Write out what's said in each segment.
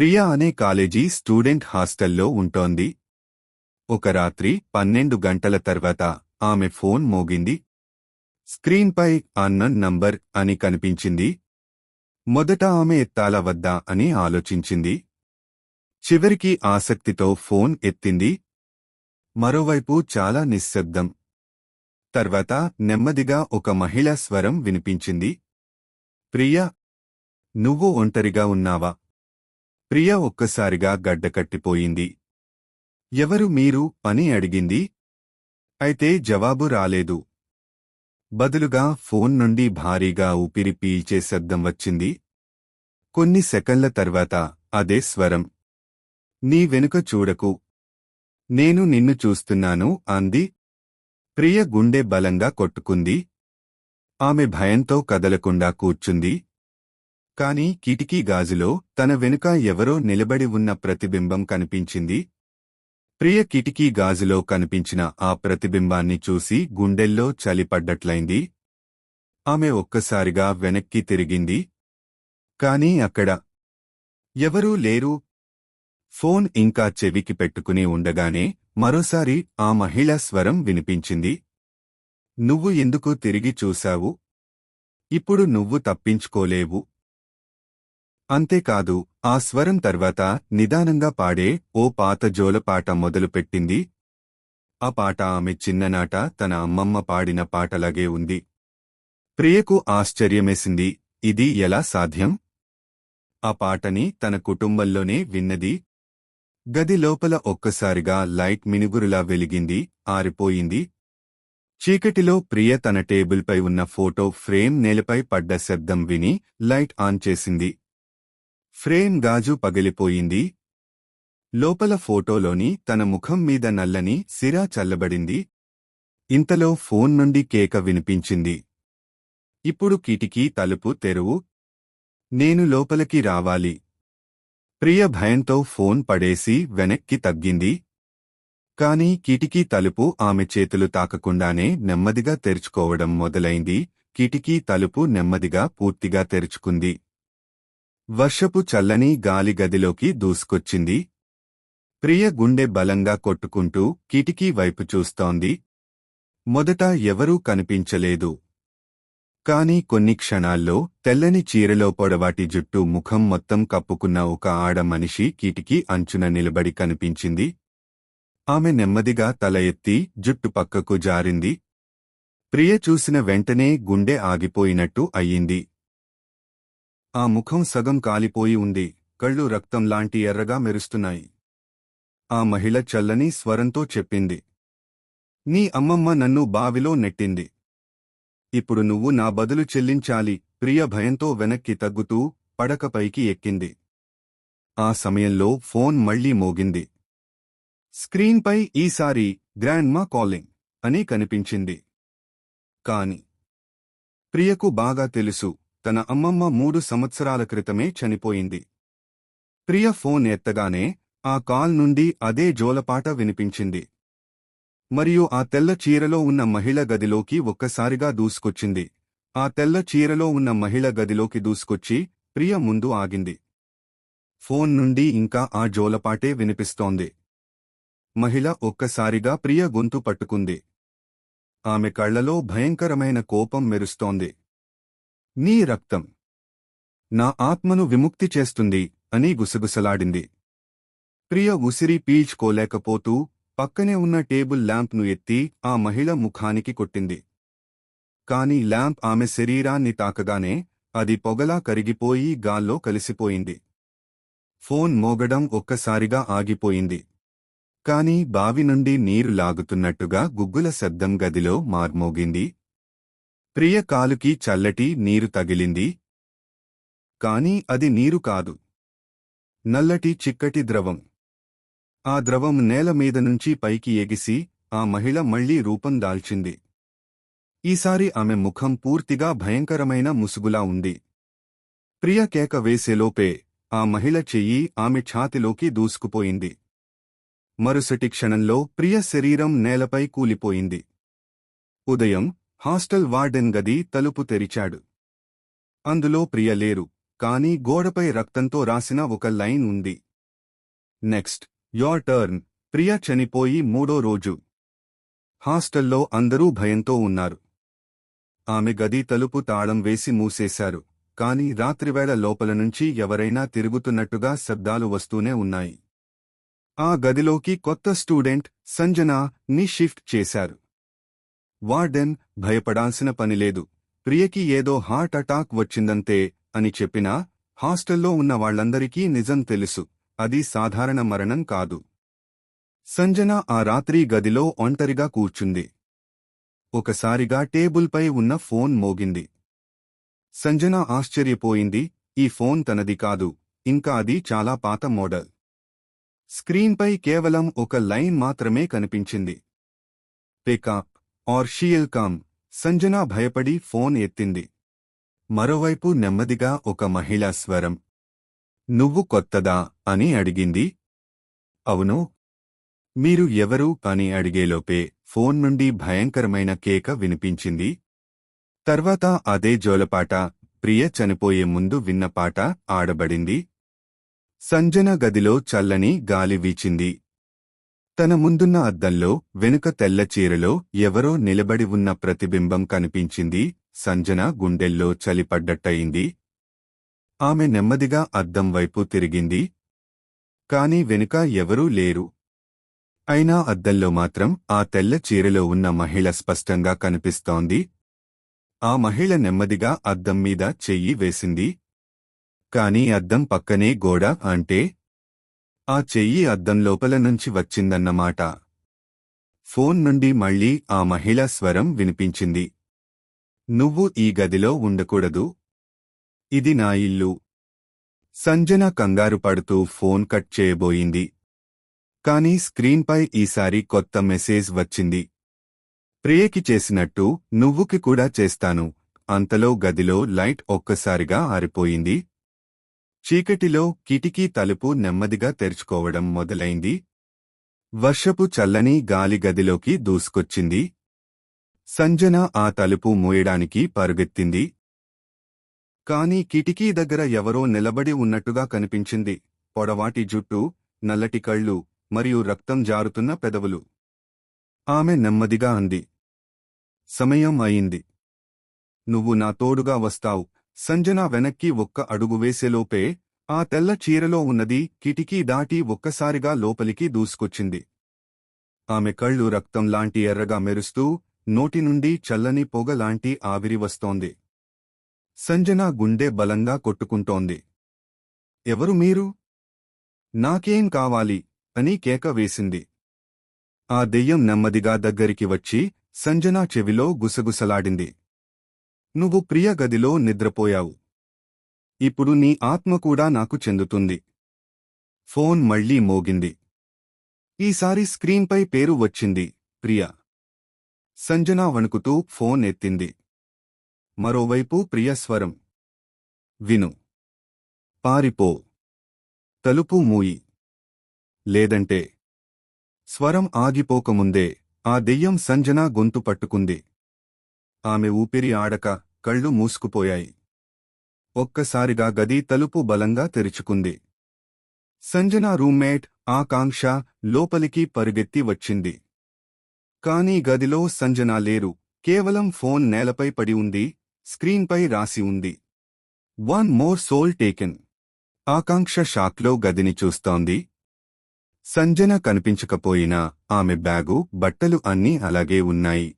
ప్రియా అనే college student హాస్టల్లో ఉంటోంది. ఒక రాత్రి పన్నెండు గంటల తర్వాత ఆమె ఫోన్ మోగింది. స్క్రీన్పై అన్నన్ నంబర్ అని కనిపించింది. మొదట ఆమె ఎత్తాల వద్దా అని ఆలోచించింది. చివరికి ఆసక్తితో ఫోన్ ఎత్తింది. మరోవైపు చాలా నిశ్శబ్దం. తర్వాత నెమ్మదిగా ఒక మహిళా స్వరం వినిపించింది. ప్రియా నువ్వు ఒంటరిగా ఉన్నావా? ప్రియ ఒక్కసారిగా గడ్డకట్టిపోయింది ఎవరు మీరు? అని అడిగింది. అయితే జవాబు రాలేదు. బదులుగా ఫోన్ నుండి భారీగా ఊపిరి పీల్చే శబ్దం వచ్చింది. కొన్ని సెకండ్ల తర్వాత అదే స్వరం. నీ వెనుక చూడకు. నేను నిన్ను చూస్తున్నాను అంది. ప్రియ గుండె బలంగా కొట్టుకుంది. ఆమె భయంతో కదలకుండా కూర్చుంది. కాని కిటికీ గాజులో తన వెనుక ఎవరో నిలబడి ఉన్న ప్రతిబింబం కనిపించింది. ప్రియ కిటికీ గాజులో కనిపించిన ఆ ప్రతిబింబాన్ని చూసి గుండెల్లో చలిపడ్డట్లయింది. ఆమె ఒక్కసారిగా వెనక్కి తిరిగింది. కాని అక్కడ ఎవరూ లేరు. ఫోన్ ఇంకా చెవికి పెట్టుకుని ఉండగానే మరోసారి ఆ మహిళా స్వరం వినిపించింది. నువ్వు ఎందుకు తిరిగి చూశావు? ఇప్పుడు నువ్వు తప్పించుకోలేవు. అంతేకాదు ఆ స్వరం తర్వాత నిదానంగా పాడే ఓ పాత జోలపాట మొదలుపెట్టింది. ఆ పాట ఆమె చిన్ననాట తన అమ్మమ్మ పాడిన పాటలాగే ఉంది. ప్రియకు ఆశ్చర్యమేసింది ఇది ఎలా సాధ్యం? ఆ పాటని తన కుటుంబంలోనే విన్నది. గది లోపల ఒక్కసారిగా లైట్ మినుగురులా వెలిగింది ఆరిపోయింది. చీకటిలో ప్రియ తన టేబుల్పై ఉన్న ఫోటో ఫ్రేమ్ నేలపై పడ్డ శబ్దం విని లైట్ ఆన్ చేసింది. ఫ్రేమ్ గాజు పగిలిపోయింది. లోపల ఫోటోలోని తన ముఖం మీద నల్లని సిరా చల్లబడింది. ఇంతలో ఫోన్ నుండి కేక వినిపించింది. ఇప్పుడు కిటికీ తలుపు తెరువు. నేను లోపలికి రావాలి. ప్రియ భయంతో ఫోన్ పడేసి వెనక్కి తగ్గింది. కాని కిటికీ తలుపు ఆమె చేతులు తాకకుండానే నెమ్మదిగా తెరుచుకోవడం మొదలైంది. కిటికీ తలుపు నెమ్మదిగా పూర్తిగా తెరుచుకుంది. వర్షపు చల్లని గాలి గదిలోకి దూసుకొచ్చింది. ప్రియ గుండె బలంగా కొట్టుకుంటూ కిటికీ వైపు చూస్తోంది. మొదట ఎవరూ కనిపించలేదు. కాని కొన్ని క్షణాల్లో తెల్లని చీరలో పొడవాటి జుట్టు ముఖం మొత్తం కప్పుకున్న ఒక ఆడ మనిషి కిటికీ అంచున నిలబడి కనిపించింది. ఆమె నెమ్మదిగా తల ఎత్తి జుట్టు పక్కకు జారింది. ప్రియ చూసిన వెంటనే గుండె ఆగిపోయినట్టు అయ్యింది. ఆ ముఖం సగం కాలిపోయి ఉంది కళ్ళు రక్తం లాంటి ఎర్రగా మెరుస్తున్నాయి. ఆ మహిళ చల్లని స్వరంతో చెప్పింది. నీ అమ్మమ్మ నన్ను బావిలో నెట్టింది. ఇప్పుడు నువ్వు నా బదులు చెల్లించాలి. ప్రియ భయంతో వెనక్కి తగ్గుతూ పడకపైకి ఎక్కింది. ఆ సమయంలో ఫోన్ మళ్ళీ మోగింది. స్క్రీన్పై ఈసారి గ్రాండ్మా కాలింగ్ అని కనిపించింది. కాని ప్రియకు బాగా తెలుసు తన అమ్మమ్మ మూడు సంవత్సరాల క్రితమే చనిపోయింది. ప్రియ ఫోన్ ఎత్తగానే ఆ కాల్ నుండి అదే జోలపాట వినిపించింది. మరియు ఆ తెల్ల చీరలో ఉన్న మహిళ గదిలోకి ఒక్కసారిగా దూసుకొచ్చింది. ఆ తెల్ల చీరలో ఉన్న మహిళ గదిలోకి దూసుకొచ్చి ప్రియ ముందు ఆగింది. ఫోన్ నుండి ఇంకా ఆ జోలపాటే వినిపిస్తోంది. మహిళ ఒక్కసారిగా ప్రియ గొంతు పట్టుకుంది. ఆమె కళ్ళలో భయంకరమైన కోపం మెరుస్తోంది. నీ రక్తం. నా ఆత్మను విముక్తి చేస్తుంది అని గుసగుసలాడింది. ప్రియ ఉసిరి పీల్చుకోలేకపోతూ పక్కనే ఉన్న టేబుల్ ల్యాంప్ను ఎత్తి ఆ మహిళ ముఖానికి కొట్టింది. కాని ల్యాంప్ ఆమె శరీరాన్ని తాకగానే అది పొగలా కరిగిపోయి గాల్లో కలిసిపోయింది. ఫోన్ మోగడం ఒక్కసారిగా ఆగిపోయింది. కాని బావి నుండి నీరు లాగుతున్నట్టుగా గుగ్గుల శబ్దం గదిలో మార్మోగింది. ప్రియ కాలుకి చల్లటి నీరు తగిలింది. కాని అది నీరు కాదు. నల్లటి చిక్కటి ద్రవం. ఆ ద్రవం నేల మీద నుంచి పైకి ఎగిసి ఆ మహిళ మళ్ళీ రూపం దాల్చింది. ఈసారి ఆమె ముఖం పూర్తిగా భయంకరమైన ముసుగులా ఉంది. ప్రియ కేక వేసేలోపే ఆ మహిళ చెయ్యి ఆమె ఛాతిలోకి దూసుకుపోయింది. మరుసటి క్షణంలో ప్రియ శరీరం నేలపై కూలిపోయింది. ఉదయం హాస్టల్ వార్డెన్ గది తలుపు తెరిచాడు. అందులో ప్రియ లేరు కానీ గోడపై రక్తంతో రాసిన ఒక లైన్ ఉంది. Next your turn. ప్రియ చనిపోయి మూడో రోజు. హాస్టల్లో అందరూ భయంతో ఉన్నారు. ఆమె గది తలుపు తాళం వేసి మూసేశారు కాని రాత్రివేళ లోపల నుంచి ఎవరైనా తిరుగుతున్నట్టుగా శబ్దాలు వస్తూనే ఉన్నాయి. ఆ గదిలోకి కొత్త స్టూడెంట్ సంజన ని షిఫ్ట్ చేశారు. వార్డెన్ భయపడాల్సిన పనిలేదు ప్రియకి ఏదో హార్ట్ అటాక్ వచ్చిందంతే అని చెప్పినా హాస్టల్లో ఉన్న వాళ్ళందరికీ నిజం తెలుసు. అది సాధారణ మరణం కాదు. సంజన ఆ రాత్రి గదిలో ఒంటరిగా కూర్చుంది. ఒకసారిగా టేబుల్పై ఉన్న ఫోన్ మోగింది. సంజన ఆశ్చర్యపోయింది ఈ ఫోన్ తనది కాదు ఇంకా అది చాలా పాత మోడల్. స్క్రీన్పై కేవలం ఒక లైన్ మాత్రమే కనిపించింది. పికప్ ఆర్ షీయల్ కామ్ సంజన భయపడి ఫోన్ ఎత్తింది మరోవైపు నెమ్మదిగా ఒక మహిళా స్వరం నువ్వు కొత్తదా అని అడిగింది అవును మీరు ఎవరు అని అడిగేలోపే ఫోన్ నుండి భయంకరమైన కేక వినిపించింది తర్వాత అదే జోలపాట ప్రియ చనిపోయే ముందు విన్న పాట ఆడబడింది సంజన గదిలో చల్లని గాలి వీచింది తన ముందున్న అద్దంలో వెనుక తెల్ల చీరలో ఎవరో నిలబడి ఉన్న ప్రతిబింబం కనిపించింది సంజన గుండెల్లో చలిపడ్డట్టయింది. ఆమె నెమ్మదిగా అద్దం వైపు తిరిగింది. కాని వెనుక ఎవరూ లేరు. అయినా అద్దంలో మాత్రం ఆ తెల్ల చీరలో ఉన్న మహిళ స్పష్టంగా కనిపిస్తోంది. ఆ మహిళ నెమ్మదిగా అద్దం మీద చెయ్యి వేసింది. కాని అద్దం పక్కనే గోడ అంటే ఆ చెయ్యి అద్దం లోపల నుంచి వచ్చిందన్నమాట. ఫోన్ నుండి మళ్ళీ ఆ మహిళ స్వరం వినిపించింది. నువ్వు ఈ గదిలో ఉండకూడదు. ఇది నా ఇల్లు. సంజన కంగారు పడుతూ ఫోన్ కట్ చేయబోయింది. కాని స్క్రీన్పై ఈసారి కొత్త మెసేజ్ వచ్చింది. ప్రియకి చేసినట్టు నువ్వుకి కూడా చేస్తాను. అంతలో గదిలో లైట్ ఒక్కసారిగా ఆరిపోయింది. చీకటిలో కిటికీ తలుపు నెమ్మదిగా తెరుచుకోవడం మొదలైంది. వర్షపు చల్లని గాలి గదిలోకి దూసుకొచ్చింది. సంజన ఆ తలుపు మూయడానికి పరుగెత్తింది. కాని కిటికీ దగ్గర ఎవరో నిలబడి ఉన్నట్టుగా కనిపించింది. పొడవాటి జుట్టు నల్లటి కళ్ళు మరియు రక్తం జారుతున్న పెదవులు. ఆమె నెమ్మదిగా అంది. సమయం అయింది. నువ్వు నా తోడుగా వస్తావు. సంజన వెనక్కి ఒక్క అడుగు వేసేలోపే ఆ తెల్ల చీరలో ఉన్నది కిటికీ దాటి ఒక్కసారిగా లోపలికి దూసుకొచ్చింది. ఆమె కళ్ళు రక్తంలాంటి ఎర్రగా మెరుస్తూ నోటి నుండి చల్లని పొగలాంటి ఆవిరి వస్తోంది. సంజన గుండె బలంగా కొట్టుకుంటోంది. ఎవరు మీరు? నాకేం కావాలి? అని కేక వేసింది. ఆ దెయ్యం నెమ్మదిగా దగ్గరికి వచ్చి సంజన చెవిలో గుసగుసలాడింది. నువ్వు ప్రియ గదిలో నిద్రపోయావు. ఇప్పుడు నీ ఆత్మ కూడా నాకు చెందుతుంది. ఫోన్ మళ్ళీ మోగింది. ఈసారి స్క్రీన్పై పేరు వచ్చింది ప్రియ. సంజన వణుకుతూ ఫోన్ ఎత్తింది. మరోవైపు ప్రియ స్వరం. విను. పారిపో. తలుపు మూయి. లేదంటే. స్వరం ఆగిపోకముందే ఆ దెయ్యం సంజన గొంతు పట్టుకుంది. ఆమె ఊపిరి ఆడక కళ్ళు మూసుకుపోయాయి. ఒక్కసారిగా గది తలుపు బలంగా తెరుచుకుంది. సంజన రూమ్మేట్ ఆకాంక్ష లోపలికి పరుగెత్తి వచ్చింది. కానీ గదిలో సంజన లేరు. కేవలం ఫోన్ నేలపై పడి ఉంది. స్క్రీన్పై రాసి ఉంది. One more soul taken Akanksha షాక్లో గదిని చూస్తోంది. సంజన కనిపించకపోయినా ఆమె బ్యాగు బట్టలు అన్నీ అలాగే ఉన్నాయి.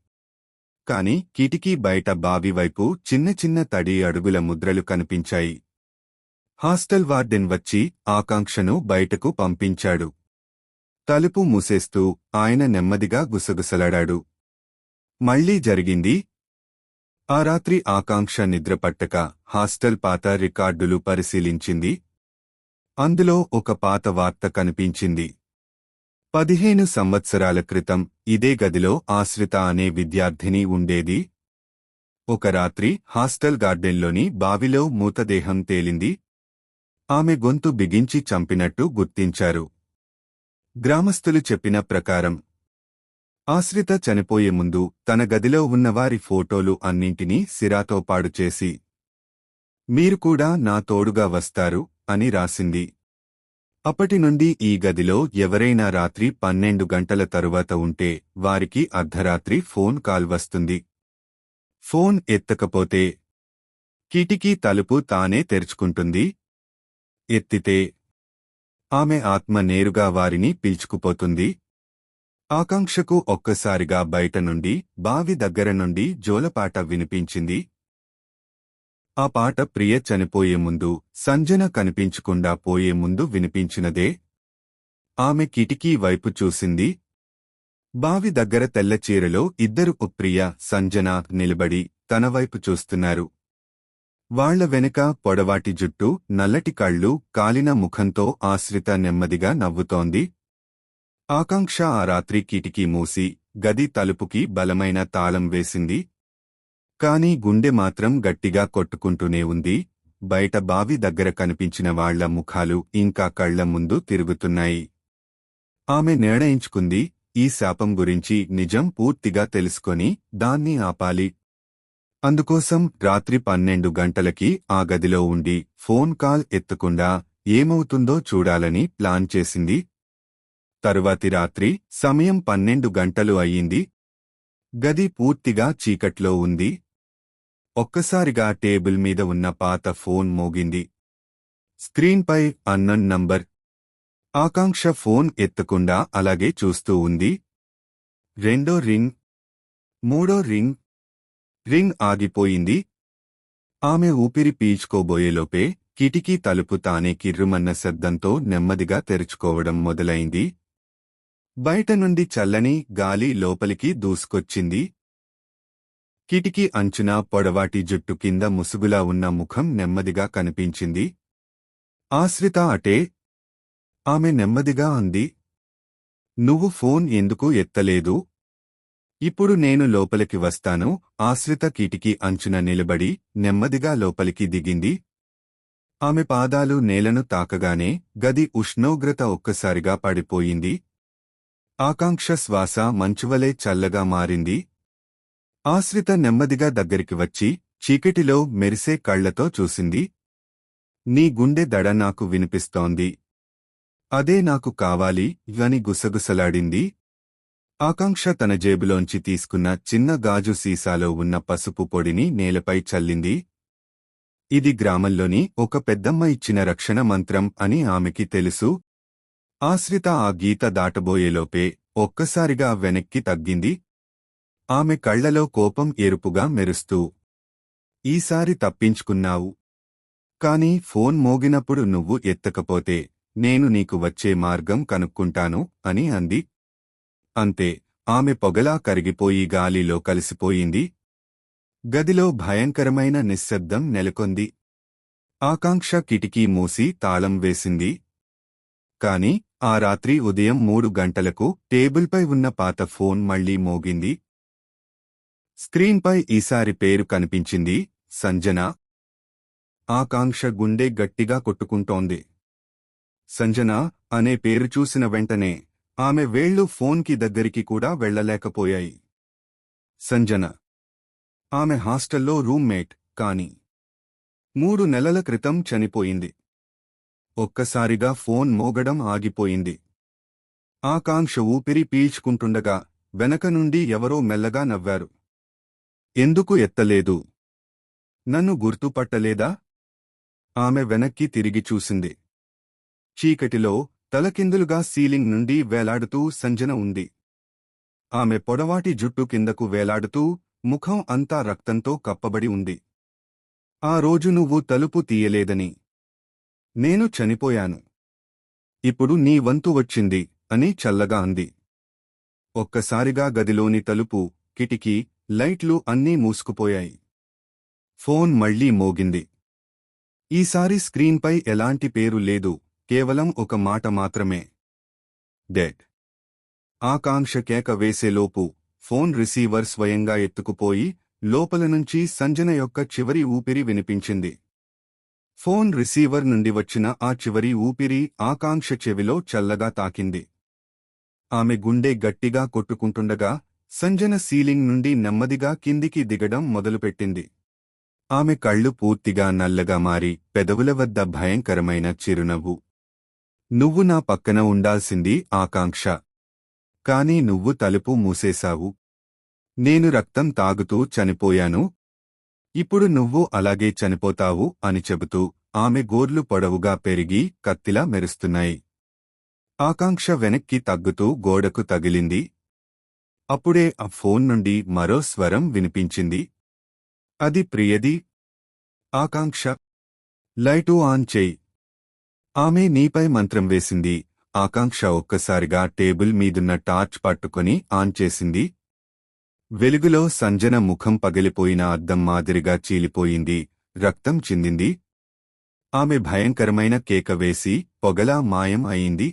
కాని కిటికీ బయట బావి వైపు చిన్న చిన్న తడి అడుగుల ముద్రలు కనిపించాయి. హాస్టల్ వార్డెన్ వచ్చి ఆకాంక్షను బయటకు పంపించాడు. తలుపు మూసేస్తూ ఆయన నెమ్మదిగా గుసగుసలాడాడు. మళ్ళీ జరిగింది. ఆ రాత్రి ఆకాంక్ష నిద్రపట్టక హాస్టల్ పాత రికార్డులు పరిశీలించింది. అందులో ఒక పాత వార్త కనిపించింది. పదిహేను సంవత్సరాల క్రితం ఇదే గదిలో ఆశ్రిత అనే విద్యార్థిని ఉండేది. ఒక రాత్రి హాస్టల్ గార్డెన్లోని బావిలో మూతదేహం తేలింది. ఆమె గొంతు బిగించి చంపినట్టు గుర్తించారు. గ్రామస్తులు చెప్పిన ప్రకారం ఆశ్రిత చనిపోయే ముందు తన గదిలో ఉన్నవారి ఫోటోలు అన్నింటినీ సిరాతో పాడు చేసి మీరు కూడా నా తోడుగా వస్తారు అని రాసింది. అప్పటి నుండి ఈ గదిలో ఎవరైనా రాత్రి పన్నెండు గంటల తరువాత ఉంటే వారికి అర్ధరాత్రి ఫోన్ కాల్ వస్తుంది. ఫోన్ ఎత్తకపోతే కిటికీ తలుపు తానే తెరుచుకుంటుంది. ఎత్తితే ఆమె ఆత్మ నేరుగా వారిని పీల్చుకుపోతుంది. ఆకాంక్షకు ఒక్కసారిగా బయట నుండి బావి దగ్గర నుండి జోలపాట వినిపించింది. ఆ పాట ప్రియ చనిపోయే ముందు సంజన కనిపించకుండా పోయే ముందు వినిపించినదే? ఆమె కిటికీ వైపు చూసింది. బావి దగ్గర తెల్ల చీరలో ఇద్దరు ప్రియ సంజన నిలబడి తన వైపు చూస్తున్నారు. వాళ్ళ వెనుక పొడవాటి జుట్టు నల్లటి కళ్ళు కాలిన ముఖంతో ఆశ్రిత నెమ్మదిగా నవ్వుతోంది. ఆకాంక్ష ఆ రాత్రి కిటికీ మూసి గది తలుపుకి బలమైన తాళం వేసింది. కాని గుండె మాత్రం గట్టిగా కొట్టుకుంటూనే ఉంది. బయట బావి దగ్గర కనిపించిన వాళ్ళ ముఖాలు ఇంకా కళ్ళ ముందు తిరుగుతున్నాయి. ఆమె నిర్ణయించుకుంది ఈ శాపం గురించి నిజం పూర్తిగా తెలుసుకొని దాన్ని ఆపాలి. అందుకోసం రాత్రి పన్నెండు గంటలకి ఆ గదిలో ఉండి ఫోన్ కాల్ ఎత్తకుండా ఏమవుతుందో చూడాలని ప్లాన్ చేసింది. తరువాతి రాత్రి సమయం పన్నెండు గంటలు అయ్యింది. గది పూర్తిగా చీకట్లో ఉంది. ఒక్కసారిగా టేబుల్ మీద ఉన్న పాత ఫోన్ మోగింది. స్క్రీన్పై అన్నన్ నంబర్. ఆకాంక్ష ఫోన్ ఎత్తకుండా అలాగే చూస్తూ ఉంది. రెండో రింగ్. మూడో రింగ్. రింగ్ ఆగిపోయింది. ఆమె ఊపిరి పీల్చుకోబోయేలోపే కిటికీ తలుపు తానే కిర్రుమన్న శబ్దంతో నెమ్మదిగా తెరుచుకోవడం మొదలైంది. బయట నుండి చల్లని గాలి లోపలికి దూసుకొచ్చింది. కిటికీ అంచున పొడవాటి జుట్టు కింద ముసుగులా ఉన్న ముఖం నెమ్మదిగా కనిపించింది. ఆశ్రిత అటే. ఆమె నెమ్మదిగా అంది. నువ్వు ఫోన్ ఎందుకు ఎత్తలేదు? ఇప్పుడు నేను లోపలికి వస్తాను. ఆశ్రిత కిటికీ అంచున నిలబడి నెమ్మదిగా లోపలికి దిగింది. ఆమె పాదాలు నేలను తాకగానే గది ఉష్ణోగ్రత ఒక్కసారిగా పడిపోయింది. ఆకాంక్ష శ్వాస మంచువలే చల్లగా మారింది. ఆశ్రిత నెమ్మదిగా దగ్గరికి వచ్చి చీకటిలో మెరిసే కళ్ళతో చూసింది. నీ గుండె దడ నాకు వినిపిస్తోంది. అదే నాకు కావాలి అని గుసగుసలాడింది. ఆకాంక్ష తన జేబులోంచి తీసుకున్న చిన్న గాజు సీసాలో ఉన్న పసుపు పొడిని నేలపై చల్లింది. ఇది గ్రామంలోని ఒక పెద్దమ్మ ఇచ్చిన రక్షణ మంత్రం అని ఆమెకి తెలుసు. ఆశ్రిత ఆ గీత దాటబోయేలోపే ఒక్కసారిగా వెనక్కి తగ్గింది. ఆమె కళ్ళలో కోపం ఎరుపుగా మెరుస్తూ ఈసారి తప్పించుకున్నావు. కాని ఫోన్ మోగినప్పుడు నువ్వు ఎత్తకపోతే నేను నీకు వచ్చే మార్గం కనుక్కుంటాను అని అంది. అంతే ఆమె పొగలా కరిగిపోయి గాలిలో కలిసిపోయింది. గదిలో భయంకరమైన నిశ్శబ్దం నెలకొంది. ఆకాంక్ష కిటికీ మూసి తాళం వేసింది. కాని ఆ రాత్రి ఉదయం మూడు గంటలకు టేబుల్పై ఉన్న పాత ఫోన్ మళ్ళీ మోగింది. స్క్రీన్పై ఈసారి పేరు కనిపించింది సంజన. ఆకాంక్ష గుండె గట్టిగా కొట్టుకుంటోంది. సంజన అనే పేరు చూసిన వెంటనే ఆమె వేళ్ళు ఫోన్కి దగ్గరికి కూడా వెళ్ళలేకపోయాయి సంజన. ఆమె హాస్టల్లో రూమ్మేట్ కాని మూడు నెలల క్రితం చనిపోయింది. ఒక్కసారిగా ఫోన్ మోగడం ఆగిపోయింది. ఆకాంక్ష ఊపిరి పీల్చుకుంటుండగా వెనక నుండి ఎవరో మెల్లగా నవ్వారు. ఎందుకు ఎత్తలేదు? నన్ను గుర్తుపట్టలేదా? ఆమె వెనక్కి తిరిగి చూసింది. చీకటిలో తలకిందులుగా సీలింగ్ నుండి వేలాడుతూ సంజన ఉంది. ఆమె పొడవాటి జుట్టు కిందకు వేలాడుతూ ముఖం అంతా రక్తంతో కప్పబడి ఉంది. ఆ రోజు నువ్వు తలుపు తీయలేదని. నేను చనిపోయాను. ఇప్పుడు నీ వంతు వచ్చింది అని చల్లగా అంది. ఒక్కసారిగా గదిలోని తలుపు కిటికీ లైట్లు అన్నీ మూసుకుపోయాయి. ఫోన్ మళ్ళీ మోగింది. ఈసారి స్క్రీన్పై ఎలాంటి పేరు లేదు కేవలం ఒక మాట మాత్రమే. డెడ్. ఆకాంక్ష కేక వేసేలోపు ఫోన్ రిసీవర్ స్వయంగా ఎత్తుకుపోయి లోపల నుంచి సంజన యొక్క చివరి ఊపిరి వినిపించింది. ఫోన్ రిసీవర్ నుండి వచ్చిన ఆ చివరి ఊపిరి ఆకాంక్ష చెవిలో చల్లగా తాకింది. ఆమె గుండె గట్టిగా కొట్టుకుంటుండగా సంజన సీలింగ్ నుండి నెమ్మదిగా కిందికి దిగడం మొదలుపెట్టింది. ఆమె కళ్ళు పూర్తిగా నల్లగా మారి పెదవుల వద్ద భయంకరమైన చిరునవ్వు. నువ్వు నా పక్కన ఉండాల్సింది ఆకాంక్ష. కాని నువ్వు తలుపు మూసేశావు. నేను రక్తం తాగుతూ చనిపోయాను. ఇప్పుడు నువ్వు అలాగే చనిపోతావు అని చెబుతూ ఆమె గోర్లు పొడవుగా పెరిగి కత్తిలా మెరుస్తున్నాయి. ఆకాంక్ష వెనక్కి తగ్గుతూ గోడకు తగిలింది. అప్పుడే ఆ ఫోన్ నుండి మరో స్వరం వినిపించింది. అది ప్రియది. ఆకాంక్ష. లైటు ఆన్ చేయి. ఆమె నీపై మంత్రం వేసింది. ఆకాంక్ష ఒక్కసారిగా టేబుల్ మీదున్న టార్చ్ పట్టుకొని ఆన్ చేసింది. వెలుగులో సంజన ముఖం పగిలిపోయిన అద్దం మాదిరిగా చీలిపోయింది. రక్తం చిందింది. ఆమె భయంకరమైన కేక వేసి పొగలా మాయం అయింది.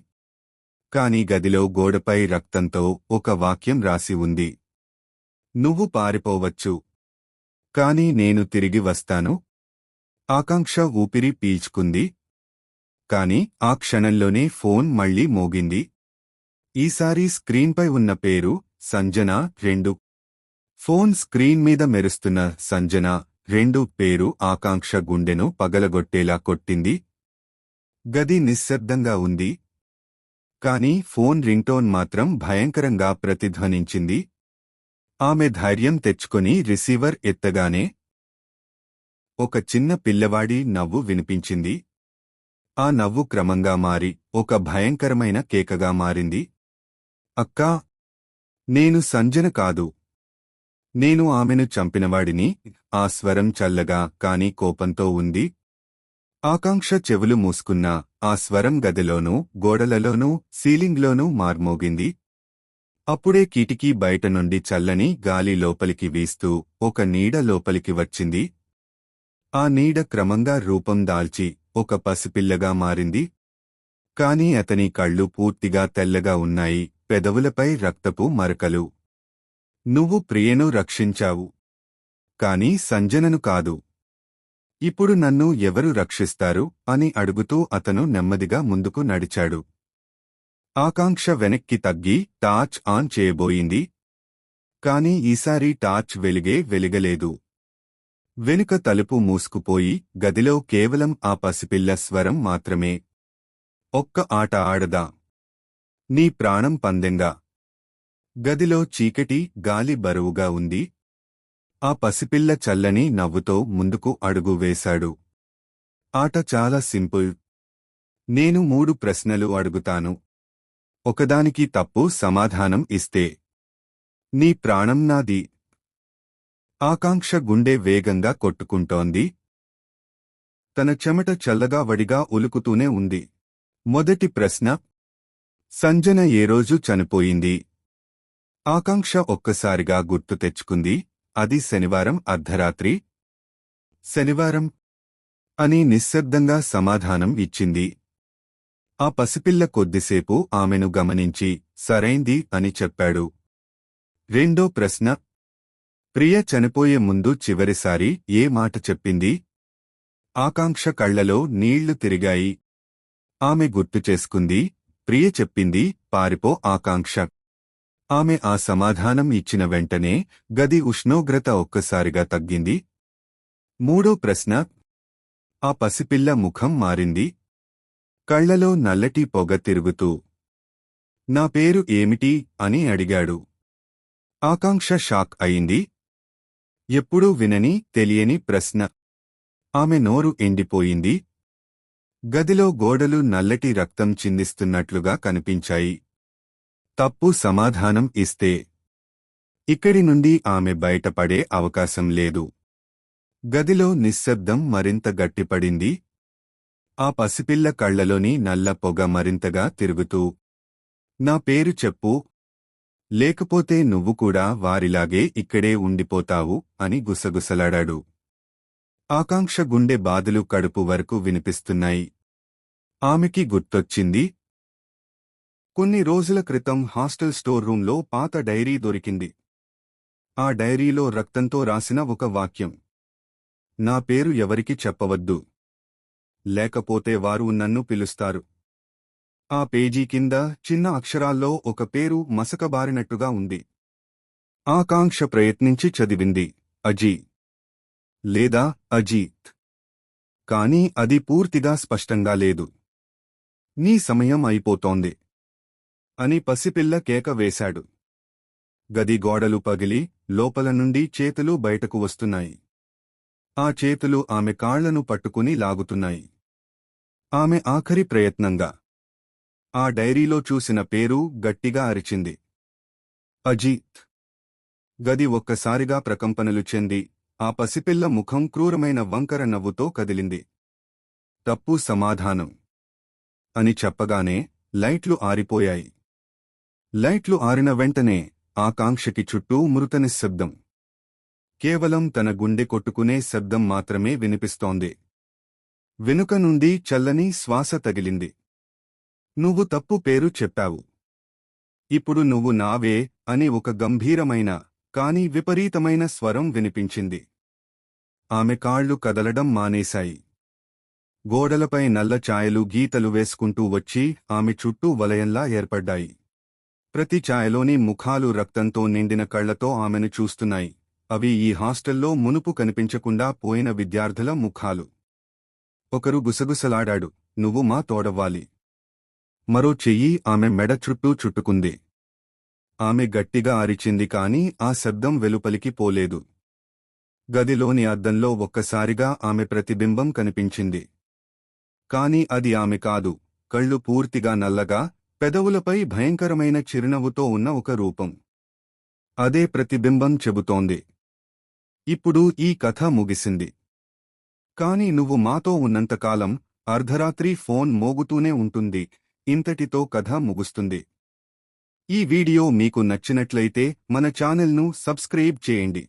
కాని గదిలో గోడపై రక్తంతో ఒక వాక్యం రాసి ఉంది. నువ్వు పారిపోవచ్చు. కాని నేను తిరిగి వస్తాను. ఆకాంక్ష ఊపిరి పీల్చుకుంది. కాని ఆ క్షణంలోనే ఫోన్ మళ్ళీ మోగింది. ఈసారి స్క్రీన్పై ఉన్న పేరు సంజన రెండు. ఫోన్ స్క్రీన్ మీద మెరుస్తున్న సంజన రెండు పేరు ఆకాంక్ష గుండెను పగలగొట్టేలా కొట్టింది. గది నిశ్శబ్దంగా ఉంది. కాని ఫోన్ రింగ్టోన్ మాత్రం భయంకరంగా ప్రతిధ్వనించింది. ఆమె ధైర్యం తెచ్చుకొని రిసీవర్ ఎత్తగానే ఒక చిన్న పిల్లవాడి నవ్వు వినిపించింది. ఆ నవ్వు క్రమంగా మారి ఒక భయంకరమైన కేకగా మారింది. అక్కా నేను సంజన కాదు. నేను ఆమెను చంపినవాడిని. ఆ స్వరం చల్లగా కాని కోపంతో ఉంది. ఆకాంక్ష చెవులు మూసుకున్న ఆ స్వరం గదిలోనూ గోడలలోనూ సీలింగ్లోనూ మార్మోగింది. అప్పుడే కిటికీ బయట నుండి చల్లని గాలి లోపలికి వీస్తూ ఒక నీడ లోపలికి వచ్చింది. ఆ నీడ క్రమంగా రూపం దాల్చి ఒక పసిపిల్లగా మారింది. కాని అతని కళ్ళు పూర్తిగా తెల్లగా ఉన్నాయి పెదవులపై రక్తపు మరకలు. నువ్వు ప్రియను రక్షించావు. కాని సంజనను కాదు. ఇప్పుడు నన్ను ఎవరు రక్షిస్తారు? అని అడుగుతూ అతను నెమ్మదిగా ముందుకు నడిచాడు. ఆకాంక్ష వెనక్కి తగ్గి టార్చ్ ఆన్ చేయబోయింది. కాని ఈసారి టార్చ్ వెలిగే వెలిగలేదు. వెనుక తలుపు మూసుకుపోయి గదిలో కేవలం ఆ పసిపిల్ల స్వరం మాత్రమే. ఒక్క ఆట ఆడదా? నీ ప్రాణం పందెంగా? గదిలో చీకటి గాలి బరువుగా ఉంది. ఆ పసిపిల్ల చల్లని నవ్వుతో ముందుకు అడుగు వేశాడు. ఆట చాలా సింపుల్. నేను మూడు ప్రశ్నలు అడుగుతాను. ఒకదానికి తప్పు సమాధానం ఇస్తే. నీ ప్రాణం నాది. ఆకాంక్ష గుండె వేగంగా కొట్టుకుంటోంది. తన చెమట చల్లగా వడిగా ఉలుకుతూనే ఉంది. మొదటి ప్రశ్న. సంజన ఏ రోజు చనిపోయింది? ఆకాంక్ష ఒక్కసారిగా గుర్తు తెచ్చుకుంది. అది శనివారం అర్ధరాత్రి. శనివారం అని నిశ్శబ్దంగా సమాధానం ఇచ్చింది. ఆ పసిపిల్ల కొద్దిసేపు ఆమెను గమనించి సరైంది అని చెప్పాడు. రెండో ప్రశ్న ప్రియ చనిపోయే ముందు చివరిసారి ఏ మాట చెప్పింది? ఆకాంక్ష కళ్ళలో నీళ్ళు తిరిగాయి. ఆమె గుర్తు చేసుకుంది ప్రియ చెప్పింది పారిపో ఆకాంక్ష. ఆమె ఆ సమాధానం ఇచ్చిన వెంటనే గది ఉష్ణోగ్రత ఒక్కసారిగా తగ్గింది. మూడో ప్రశ్న. ఆ పసిపిల్ల ముఖం మారింది. కళ్ళలో నల్లటి పొగ తిరుగుతూ నా పేరు ఏమిటి? అని అడిగాడు. ఆకాంక్ష షాక్ అయింది. ఎప్పుడూ వినని తెలియని ప్రశ్న. ఆమె నోరు ఎండిపోయింది. గదిలో గోడలు నల్లటి రక్తం చిందిస్తున్నట్లుగా కనిపించాయి. తప్పు సమాధానం ఇస్తే ఇక్కడి నుండి ఆమె బయటపడే అవకాశం లేదు. గదిలో నిశ్శబ్దం మరింత గట్టిపడింది. ఆ పసిపిల్ల కళ్ళలోని నల్ల పొగ మరింతగా తిరుగుతూ నా పేరు చెప్పు. లేకపోతే నువ్వు కూడా వారిలాగే ఇక్కడే ఉండిపోతావు అని గుసగుసలాడాడు. ఆకాంక్ష గుండె బాధలు కడుపు వరకు వినిపిస్తున్నాయి. ఆమెకి గుర్తొచ్చింది కొన్ని రోజుల క్రితం హాస్టల్ స్టోర్ రూంలో పాత డైరీ దొరికింది. ఆ డైరీలో రక్తంతో రాసిన ఒక వాక్యం. నా పేరు ఎవరికి చెప్పవద్దు. లేకపోతే వారు నన్ను పిలుస్తారు. ఆ పేజీ కింద చిన్న అక్షరాల్లో ఒక పేరు మసకబారినట్టుగా ఉంది. ఆకాంక్ష ప్రయత్నించి చదివింది. అజీ. లేదా అజీత్. కాని అది పూర్తిగా స్పష్టంగా లేదు. నీ సమయం అయిపోతోంది. అని పసిపిల్ల కేక వేశాడు. గది గోడలు పగిలి లోపల నుండి చేతులు బయటకు వస్తున్నాయి. ఆ చేతులు ఆమె కాళ్ళను పట్టుకుని లాగుతున్నాయి. ఆమె ఆఖరి ప్రయత్నంగా. ఆ డైరీలో చూసిన పేరు గట్టిగా అరిచింది. అజీత్. గది ఒక్కసారిగా ప్రకంపనలు చెంది ఆ పసిపిల్ల ముఖం క్రూరమైన వంకర నవ్వుతో కదిలింది. తప్పు సమాధానం. అని చెప్పగానే లైట్లు ఆరిపోయాయి. లైట్లు ఆరిన వెంటనే ఆకాంక్షకి చుట్టూ మృతనిశ్శబ్దం కేవలం తన గుండె కొట్టుకునే శబ్దం మాత్రమే వినిపిస్తోంది. వెనుక నుండి చల్లని శ్వాస తగిలింది. నువ్వు తప్పు పేరు చెప్పావు. ఇప్పుడు నువ్వు నావే అని ఒక గంభీరమైన కాని విపరీతమైన స్వరం వినిపించింది. ఆమె కాళ్ళు కదలడం మానేశాయి. గోడలపై నల్ల ఛాయలు గీతలు వేసుకుంటూ వచ్చి ఆమె చుట్టూ వలయంలా ఏర్పడ్డాయి. ప్రతి ఛాయలోని ముఖాలు రక్తంతో నిండిన కళ్ళతో ఆమెను చూస్తున్నాయి. అవి ఈ హాస్టల్లో మునుపు కనిపించకుండా పోయిన విద్యార్థుల ముఖాలు. ఒకరు గుసగుసలాడాడు నువ్వు మా తోడవ్వాలి. మరో చెయ్యి ఆమె మెడ చుట్టూ చుట్టుకుంది. ఆమె గట్టిగా అరిచింది కాని ఆ శబ్దం వెలుపలికి పోలేదు. గదిలోని అద్దంలో ఒక్కసారిగా ఆమె ప్రతిబింబం కనిపించింది. కాని అది ఆమె కాదు కళ్ళు పూర్తిగా నల్లగా పెదవులపై భయంకరమైన చిరునవ్వుతో ఉన్న ఒక రూపం. అదే ప్రతిబింబం చెబుతోంది. ఇప్పుడు ఈ కథ ముగిసింది. కాని నువ్వు మాతో ఉన్నంతకాలం అర్ధరాత్రి ఫోన్ మోగుతూనే ఉంటుంది. ఇంతటితో కథ ముగుస్తుంది. ఈ వీడియో మీకు నచ్చినట్లయితే మన ఛానల్ను సబ్స్క్రైబ్ చేయండి.